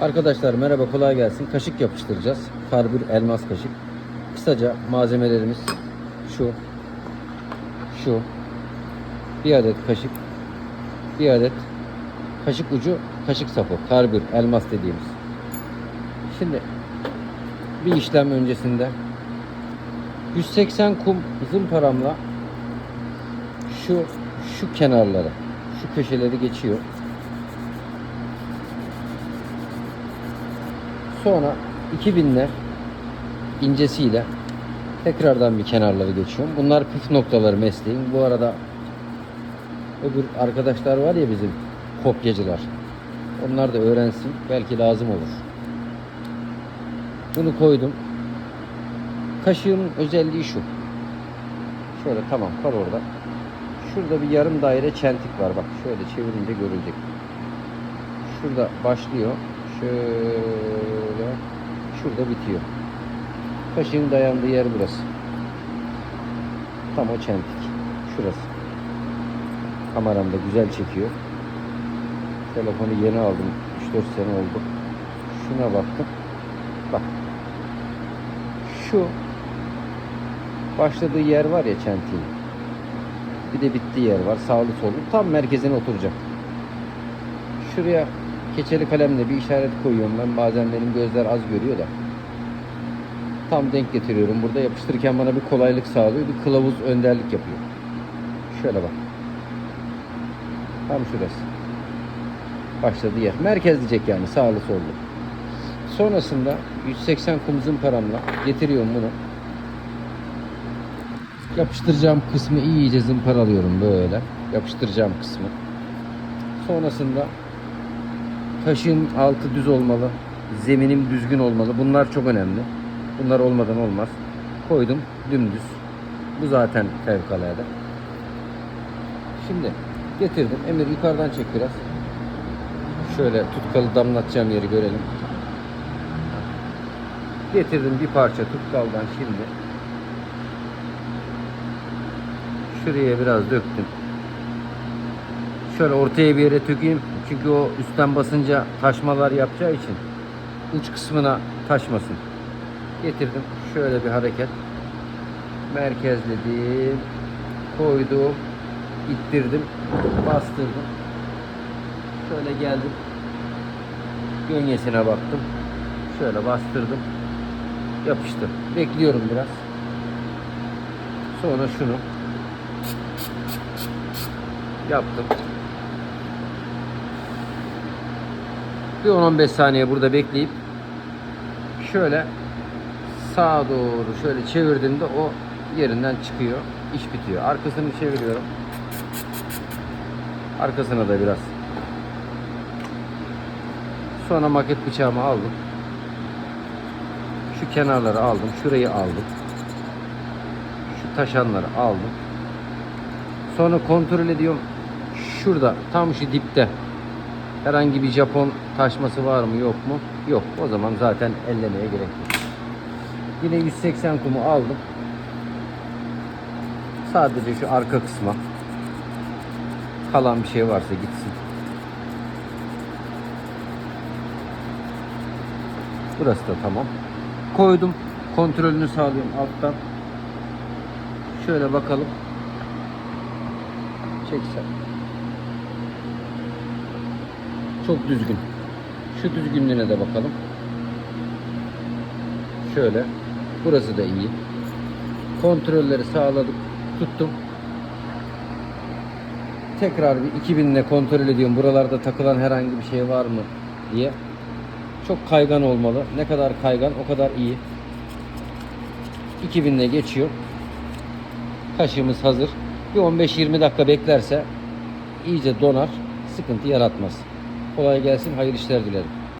Arkadaşlar merhaba kolay gelsin. Kaşık yapıştıracağız. Karbür elmas kaşık. Kısaca malzemelerimiz şu. Şu. Bir adet kaşık. Bir adet kaşık ucu kaşık sapı. Karbür elmas dediğimiz. Şimdi bir işlem öncesinde 180 kum zımparamla şu şu kenarları şu köşeleri geçiyor. Sonra 2000'ler incesiyle tekrardan bir kenarları geçiyorum. Bunlar püf noktaları mesleğin. Bu arada öbür arkadaşlar var ya bizim kopyacılar. Onlar da öğrensin. Belki lazım olur. Bunu koydum. Kaşığımın özelliği şu. Şöyle tamam kal orada. Şurada bir yarım daire çentik var. Bak şöyle çevirince görülecek. Şurada başlıyor. Şöyle. Şurada bitiyor. Kaşığın dayandığı yer burası. Tam o çentik. Şurası. Kameram da güzel çekiyor. Telefonu yeni aldım. 3-4 sene oldu. Şuna baktım. Bak. Şu başladığı yer var ya çentiğin. Bir de bittiği yer var. Sağlı sollu. Tam merkezine oturacak. Şuraya keçeli kalemle bir işaret koyuyorum ben. Bazen benim gözler az görüyor da. Tam denk getiriyorum. Burada yapıştırırken bana bir kolaylık sağlıyor. Bir kılavuz önderlik yapıyor. Şöyle bak. Tam şurası. Başladığı yer. Merkez diyecek yani sağlı sollu. Sonrasında 180 kum zımparamla getiriyorum bunu. Yapıştıracağım kısmı iyice zımparalıyorum böyle. Yapıştıracağım kısmı. Sonrasında taşın altı düz olmalı. Zeminim düzgün olmalı. Bunlar çok önemli. Bunlar olmadan olmaz. Koydum dümdüz. Bu zaten fevkalade. Şimdi getirdim. Emir yukarıdan çek biraz. Şöyle tutkalı damlatacağım yeri görelim. Getirdim bir parça tutkaldan şimdi. Şuraya biraz döktüm. Şöyle ortaya bir yere dökeyim. Çünkü o üstten basınca taşmalar yapacağı için uç kısmına taşmasın. Getirdim. Şöyle bir hareket. Merkezledim. Koydum. ittirdim. Bastırdım. Şöyle geldim. Gönyesine baktım. Şöyle bastırdım. Yapıştı. Bekliyorum biraz. Sonra şunu yaptım. Bir 10-15 saniye burada bekleyip şöyle sağa doğru şöyle çevirdiğimde o yerinden çıkıyor. iş bitiyor. Arkasını çeviriyorum. Arkasına da biraz. Sonra maket bıçağımı aldım. Şu kenarları aldım. Şurayı aldım. Şu taşanları aldım. Sonra kontrol ediyorum. Şurada tam şu dipte herhangi bir Japon taşması var mı yok mu? Yok. O zaman zaten ellemeye gerek yok. Yine 180 kumu aldım. Sadece şu arka kısma kalan bir şey varsa gitsin. Burası da tamam. Koydum. Kontrolünü sağlıyorum alttan. Şöyle bakalım. Çeksen. Çok düzgün. Şu düzgünlüğüne de bakalım. Şöyle. Burası da iyi. Kontrolleri sağladık. Tuttum. Tekrar bir 2000 ile kontrol ediyorum. Buralarda takılan herhangi bir şey var mı diye. Çok kaygan olmalı. Ne kadar kaygan o kadar iyi. 2000 ile geçiyor. Kaşığımız hazır. Bir 15-20 dakika beklerse iyice donar. Sıkıntı yaratmaz. Kolay gelsin. Hayırlı işler dilerim.